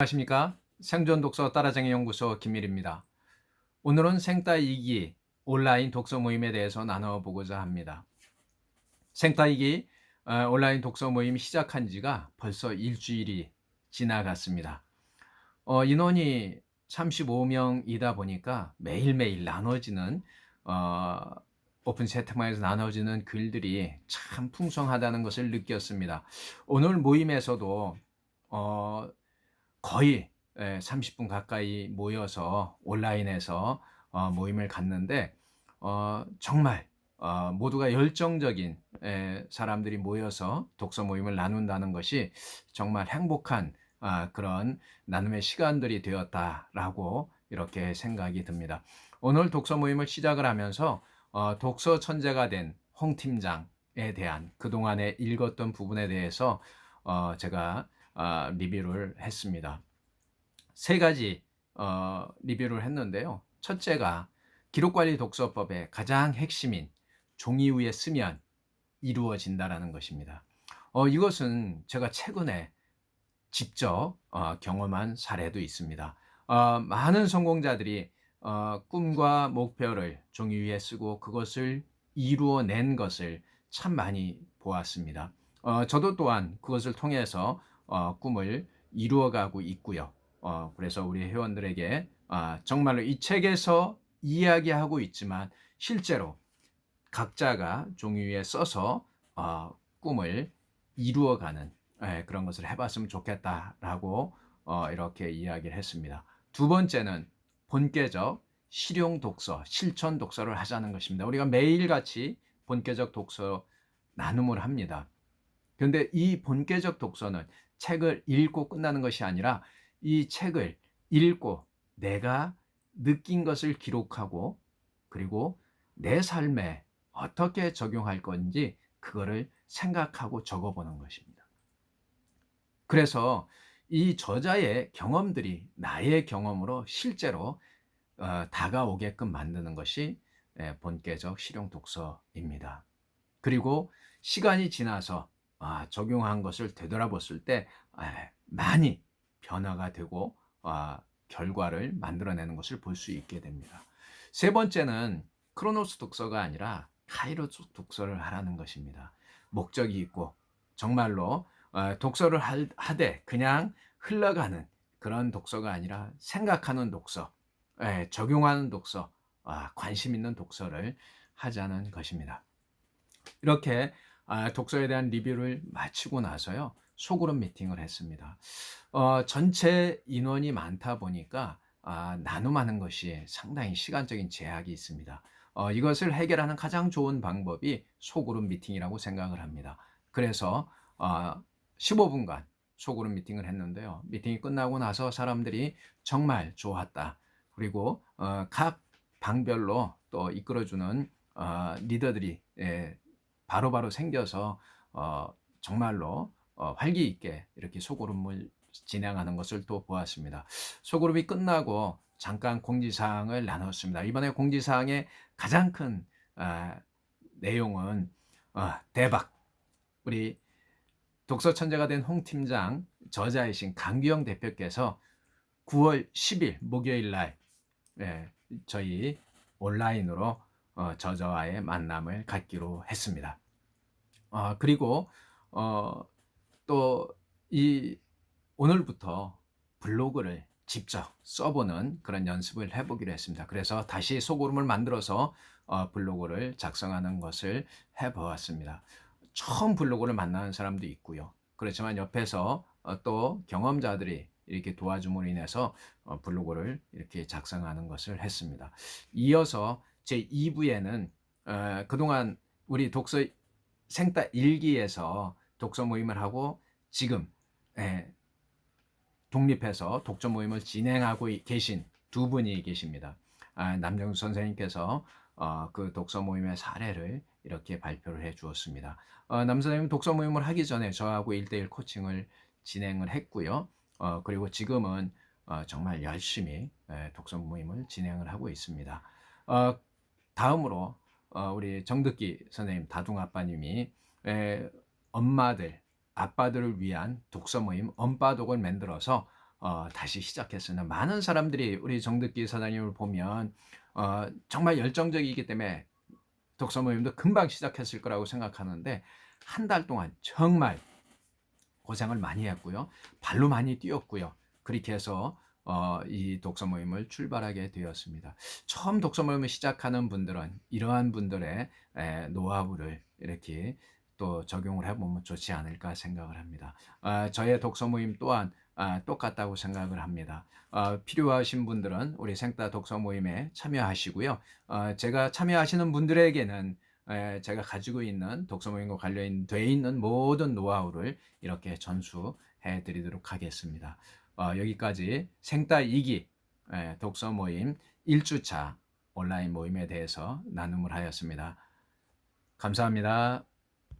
안녕하십니까 생존 독서 따라쟁이 연구소 김밀입니다. 오늘은 생따 2기 온라인 독서 모임에 대해서 나눠보고자 합니다. 생따 2기 어, 온라인 독서 모임 시작한 지가 벌써 일주일이 지나갔습니다. 어, 인원이 35명이다 보니까 매일매일 나눠지는 어, 오픈 채팅방에서 나눠지는 글들이 참 풍성하다는 것을 느꼈습니다. 오늘 모임에서도 어, 거의 30분 가까이 모여서 온라인에서 어, 모임을 갖는데 어, 정말 어, 모두가 열정적인 사람들이 모여서 독서 모임을 나눈다는 것이 정말 행복한 아, 그런 나눔의 시간들이 되었다라고 이렇게 생각이 듭니다. 오늘 독서 모임을 시작을 하면서 독서 천재가 된 홍 팀장에 대한 그동안에 읽었던 부분에 대해서 제가 아, 리뷰를 했습니다. 세 가지 어, 리뷰를 했는데요. 첫째가 기록관리 독서법의 가장 핵심인 종이 위에 쓰면 이루어진다라는 것입니다. 어, 이것은 제가 최근에 직접 어, 경험한 사례도 있습니다. 어, 많은 성공자들이 어, 꿈과 목표를 종이 위에 쓰고 그것을 이루어낸 것을 참 많이 보았습니다. 어, 저도 또한 그것을 통해서 어, 꿈을 이루어가고 있고요. 어, 그래서 우리 회원들에게 아, 정말로 이 책에서 이야기하고 있지만 실제로 각자가 종이 위에 써서 어, 꿈을 이루어가는 예, 그런 것을 해봤으면 좋겠다라고 어, 이렇게 이야기를 했습니다. 두 번째는 본계적 실용 독서, 실천 독서를 하자는 것입니다. 우리가 매일 같이 본계적 독서 나눔을 합니다. 그런데 이 본계적 독서는 책을 읽고 끝나는 것이 아니라 이 책을 읽고 내가 느낀 것을 기록하고 그리고 내 삶에 어떻게 적용할 건지 그거를 생각하고 적어보는 것입니다. 그래서 이 저자의 경험들이 나의 경험으로 실제로 어, 다가오게끔 만드는 것이 예, 본계적 실용 독서입니다. 그리고 시간이 지나서 아, 적용한 것을 되돌아봤을 때 아, 많이 변화가 되고 아, 결과를 만들어내는 것을 볼 수 있게 됩니다. 세 번째는 크로노스 독서가 아니라 카이로스 독서를 하라는 것입니다. 목적이 있고 정말로 어, 독서를 하되 그냥 흘러가는 그런 독서가 아니라 생각하는 독서, 예, 적용하는 독서, 아, 관심 있는 독서를 하자는 것입니다. 이렇게 아, 독서에 대한 리뷰를 마치고 나서요. 소그룹 미팅을 했습니다. 어, 전체 인원이 많다 보니까 아, 나눔하는 것이 상당히 시간적인 제약이 있습니다. 어, 이것을 해결하는 가장 좋은 방법이 소그룹 미팅이라고 생각을 합니다. 그래서 어, 15분간 소그룹 미팅을 했는데요. 미팅이 끝나고 나서 사람들이 정말 좋았다. 그리고 어, 각 방별로 또 이끌어주는 어, 리더들이 예, 바로바로 생겨서 어, 정말로 어, 활기 있게 이렇게 소그룹을 진행하는 것을 또 보았습니다. 소그룹이 끝나고 잠깐 공지사항을 나눴습니다. 이번에 공지사항의 가장 큰 어, 내용은 어, 대박 우리 독서 천재가 된 홍 팀장 저자이신 강규영 대표께서 9월 10일 목요일 날 예, 저희 온라인으로 어, 저자와의 만남을 갖기로 했습니다. 어, 그리고 어, 또이 오늘부터 블로그를 직접 써보는 그런 연습을 해보기로 했습니다. 그래서 다시 소그룹을 만들어서 어, 블로그를 작성하는 것을 해보았습니다. 처음 블로그를 만나는 사람도 있고요. 그렇지만 옆에서 어, 또 경험자들이 이렇게 도와줌으로 인해서 어, 블로그를 이렇게 작성하는 것을 했습니다. 이어서 제 2부에는 어, 그동안 우리 독서 생따 일기에서 독서 모임을 하고 지금 예, 독립해서 독서 모임을 진행하고 계신 두 분이 계십니다. 아, 남정수 선생님께서 어, 그 독서 모임의 사례를 이렇게 발표를 해 주었습니다. 어, 남 선생님 독서 모임을 하기 전에 저하고 1대1 코칭을 진행을 했고요. 어, 그리고 지금은 어, 정말 열심히 예, 독서 모임을 진행을 하고 있습니다. 어, 다음으로 어, 우리 정득기 선생님 다둥 아빠님이 에, 엄마들 아빠들을 위한 독서 모임 엄빠독을 만들어서 어 다시 시작했으나 많은 사람들이 우리 정듣기 사장님을 보면 어 정말 열정적이기 때문에 독서 모임도 금방 시작했을 거라고 생각하는데 한 달 동안 정말 고생을 많이 했고요. 발로 많이 뛰었고요. 그렇게 해서 어 이 독서 모임을 출발하게 되었습니다. 처음 독서 모임을 시작하는 분들은 이러한 분들의 에 노하우를 이렇게 또 적용을 해 보면 좋지 않을까 생각을 합니다. 아 저의 독서 모임 또한 아 똑같다고 생각을 합니다. 어 필요하신 분들은 우리 생따 독서 모임에 참여하시고요. 어 제가 참여하시는 분들에게는 에 제가 가지고 있는 독서 모임과 관련돼 있는 모든 노하우를 이렇게 전수해 드리도록 하겠습니다. 어 여기까지 생따 2기 예 독서 모임 1 주차 온라인 모임에 대해서 나눔을 하였습니다. 감사합니다.